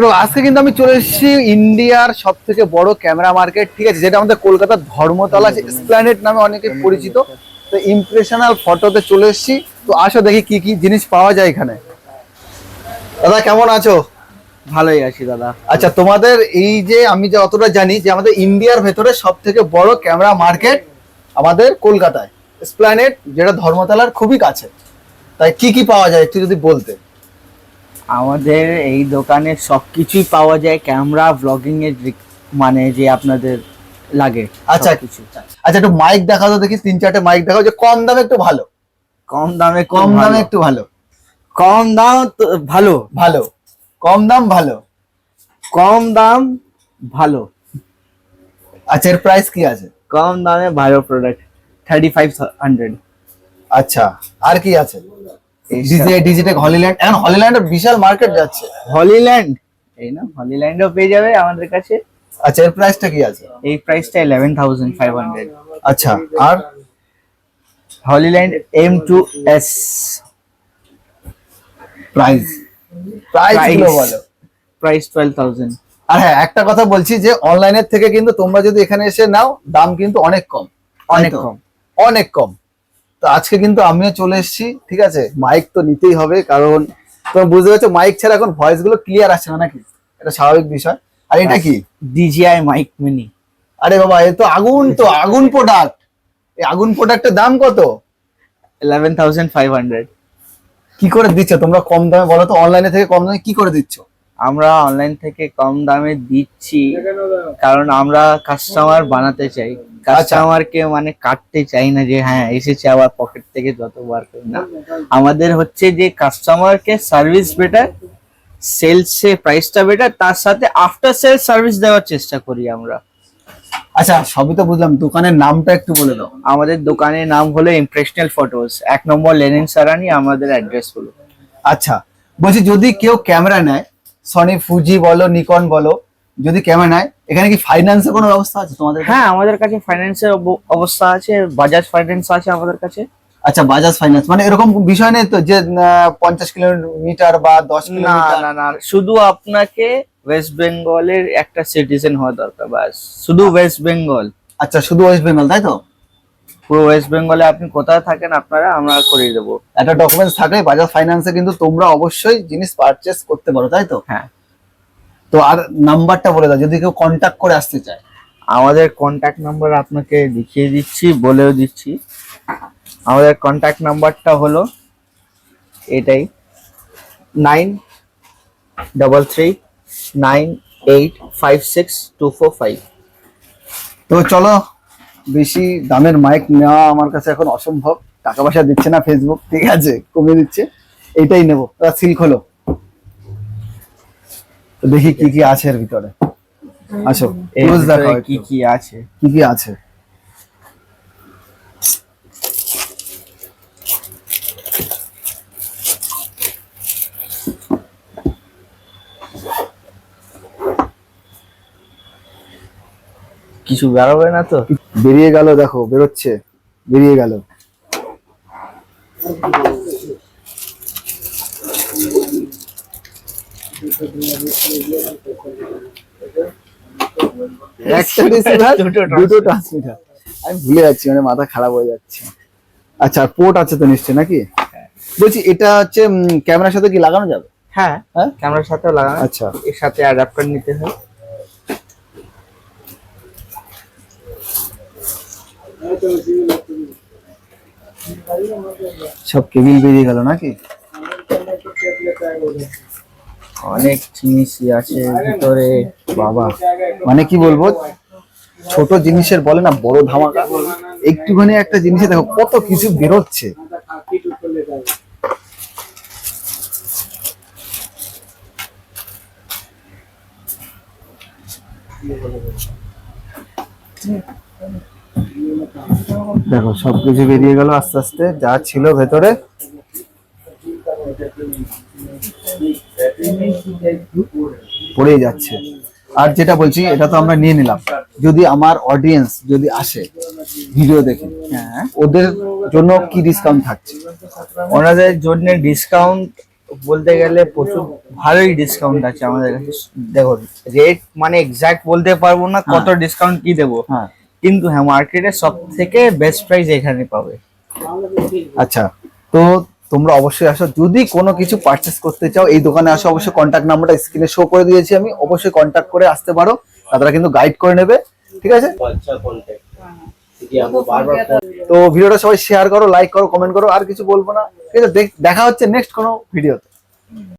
তো আজকে কিন্তু আমি চলে এসেছি ইন্ডিয়ার সব থেকে বড় ক্যামেরা মার্কেট ঠিক আছে? যেটা আমাদের কলকাতার ধর্মতলা স্প্ল্যানেট নামে অনেকে পরিচিত। তো ইমপ্রেশনাল ফটোতে চলে এসেছি। তো আসো দেখি কি কি জিনিস পাওয়া যায় এখানে। দাদা কেমন আছো? ভালোই আছি দাদা। আচ্ছা তোমাদের এই যে আমি যে অতটা জানি যে আমাদের ইন্ডিয়ার ভেতরে সব থেকে বড় ক্যামেরা মার্কেট আমাদের কলকাতায়। স্প্ল্যানেট যেটা ধর্মতলার খুবই কাছে। তাই কি কি পাওয়া যায় একটু যদি বলতে। আমাদের এই দোকানে সব কিছুই পাওয়া যায় ক্যামেরা ব্লগিং এর মানে যে আপনাদের লাগে আচ্ছা। কিছু আচ্ছা একটু মাইক দেখাও তো দেখি তিন চারটে মাইক দেখাও যে কম দামে একটু ভালো। কম দামে কম দামে একটু ভালো। কম দাম ভালো। ভালো। কম দাম ভালো। কম দাম ভালো। আচ্ছা এর প্রাইস কি আছে? কম দামে ভালো প্রোডাক্ট থার্টি ফাইভ হান্ড্রেড আচ্ছা আর কি আছে? Digitek Hollyland. এখন হলিল্যান্ডের বিশাল মার্কেট যাচ্ছে। হলিল্যান্ড? এই না হলিল্যান্ডও পেয়ে যাবে আমাদের কাছে। আচ্ছা এর প্রাইসটা কি আছে? এই প্রাইসটা ইলেভেন থাউজেন্ড ফাইভ হান্ড্রেড আচ্ছা আর? Hollyland M two S price price বলো। প্রাইস টুয়েলভ থাউজেন্ড আর হ্যাঁ একটা কথা বলছি যে অনলাইনের থেকে কিন্তু তোমরা যদি এখানে এসে নাও দাম কিন্তু অনেক কম। অনেক কম। অনেক কম। তো আজকে কিন্তু আমিও চলে এসেছি ঠিক আছে? মাইক তো নিতেই হবে কারণ তুমি বুঝতে পারছ মাইক ছাড়া এখন ভয়েসগুলো ক্লিয়ার আসছে না নাকি? এটা স্বাভাবিক বিষয়। আর এটা কি? ডিজিআই মাইক মিনি আরে বাবা এ তো আগুন তো আগুন প্রোডাক্ট এই আগুন প্রোডাক্টের দাম কত? ইলেভেন থাউজেন্ড ফাইভ হান্ড্রেড কি করে দিচ্ছ? তোমরা কম দামে বলো তো অনলাইনে থেকে কম দামে কি করে দিচ্ছ? আমরা অনলাইন থেকে কম দামে দিচ্ছি কারণ আমরা কাস্টমার বানাতে চাই। কাস্টমারকে মানে কাটতে চাই না যে হ্যাঁ এসেছে আবার পকেট থেকে যতবার করি। না আমাদের হচ্ছে যে কাস্টমারকে সার্ভিস বেটার সেলসে প্রাইসটা বেটার তার সাথে আফটার সেল সার্ভিস দেওয়ার চেষ্টা করি আমরা। আচ্ছা সবই তো বুঝলাম। দোকানের নামটা একটু বলে দাও। আমাদের দোকানের নাম হলো ইমপ্রেশনাল ফটোস এক নম্বর লেনিন সারানি আমাদের অ্যাড্রেস হলো আচ্ছা বলছি যদি কেউ ক্যামেরা নেয় সনি ফুজি বলো নিকন বলো যদি ক্যামেরা নেয় এখানে কি ফাইন্যান্সের কোনো ব্যবস্থা আছে তোমাদের হ্যাঁ আমাদের কাছে ফাইন্যান্সের অবস্থা আছে বাজাজ ফাইন্যান্স আছে আমাদের কাছে। আচ্ছা বাজাজ ফাইন্যান্স মানে এরকম বিষয় নেই তো যে পঞ্চাশ কিলোমিটার বা দশ না কিলোমিটার? না না শুধু আপনাকে ওয়েস্ট বেঙ্গলের একটা সিটিজেন হওয়া দরকার বাস শুধু ওয়েস্ট বেঙ্গল আচ্ছা শুধু ওয়েস্ট বেঙ্গল তাই তো? পুরো ওয়েস্ট বেঙ্গলে আপনি কোথায় থাকেন আপনারা আমরা করিয়ে দেবো। একটা ডকুমেন্টস থাকলে বাজাজ ফাইন্যান্সে কিন্তু তোমরা অবশ্যই জিনিস পারচেস করতে পারো তাই তো? হ্যাঁ। তো আর নাম্বারটা বলে দাও যদি কেউ কন্ট্যাক্ট করে আসতে চায়। আমাদের কন্ট্যাক্ট নাম্বার আপনাকে দেখিয়ে দিচ্ছি বলেও দিচ্ছি। আমাদের কন্ট্যাক্ট নাম্বারটা হলো এটাই nine double three nine eight five six two four five তো চলো বেশি দামের মাইক নেওয়া আমার কাছে এখন অসম্ভব। টাকা পয়সা দিচ্ছে না ফেসবুক ঠিক আছে কমিয়ে দিচ্ছে। এইটাই নেব সিল খোলো। তো দেখি কি কি আছে এর ভিতরে। আসো ভিতরে দেখাও কি কি আছে? কি কি আছে? কিছু বেরোবে না তো? বেরিয়ে গেল দেখো বেরোচ্ছে। বেরিয়ে গেল। একটা receiver, দুটো দুটো ট্রান্সমিটার আমি ভুলে যাচ্ছি মানে মাথা খারাপ হয়ে যাচ্ছে। আচ্ছা পোর্ট আছে তো নিশ্চয় নাকি? বলছি এটা হচ্ছে ক্যামেরার সাথে কি লাগানো যাবে? হ্যাঁ হ্যাঁ? ক্যামেরার সাথেও লাগানো আচ্ছা। এর সাথে অ্যাডাপ্টার নিতে হয়। সব কেবিল বেরিয়ে গেল নাকি? অনেক জিনিসই আছে ভিতরে, বাবা। মানে কি বলব, ছোট জিনিসের বলে না, বড় ধামাকা। একটুখানি একটা জিনিসে দেখো কত কিছু বেরোচ্ছে। দেখো, সবকিছু বেরিয়ে গেল আস্তে আস্তে, যা ছিল ভেতরে। পড়েই যাচ্ছে। আর যেটা বলছি এটা তো আমরা নিয়ে নিলাম। যদি আমার অডিয়েন্স যদি আসে ভিডিও দেখে হ্যাঁ। ওদের জন্য কি ডিসকাউন্ট থাকছে? ওনাদের জন্য ডিসকাউন্ট বলতে গেলে প্রচুর ভালোই ডিসকাউন্ট আছে আমাদের কাছে। দেখো রেট মানে এক্সাক্ট বলতে পারব না কত ডিসকাউন্ট কি দেবো। হ্যাঁ। কিন্তু হ্যাঁ মার্কেটে সব থেকে বেস্ট প্রাইস এখানে পাবে। আচ্ছা তো তোমরা অবশ্যই আসো। যদি কোনো কিছু পারচেস করতে চাও এই দোকানে আসো। অবশ্যই কন্ট্যাক্ট নাম্বারটা স্ক্রিনে শো করে দিয়েছি আমি। অবশ্যই কন্ট্যাক্ট করে আসতে পারো। তারা কিন্তু গাইড করে নেবে। ঠিক আছে? তো ভিডিওটা সবাই শেয়ার করো লাইক করো কমেন্ট করো আর কিছু বলব না। ঠিক আছে দেখা হচ্ছে নেক্সট কোনো ভিডিওতে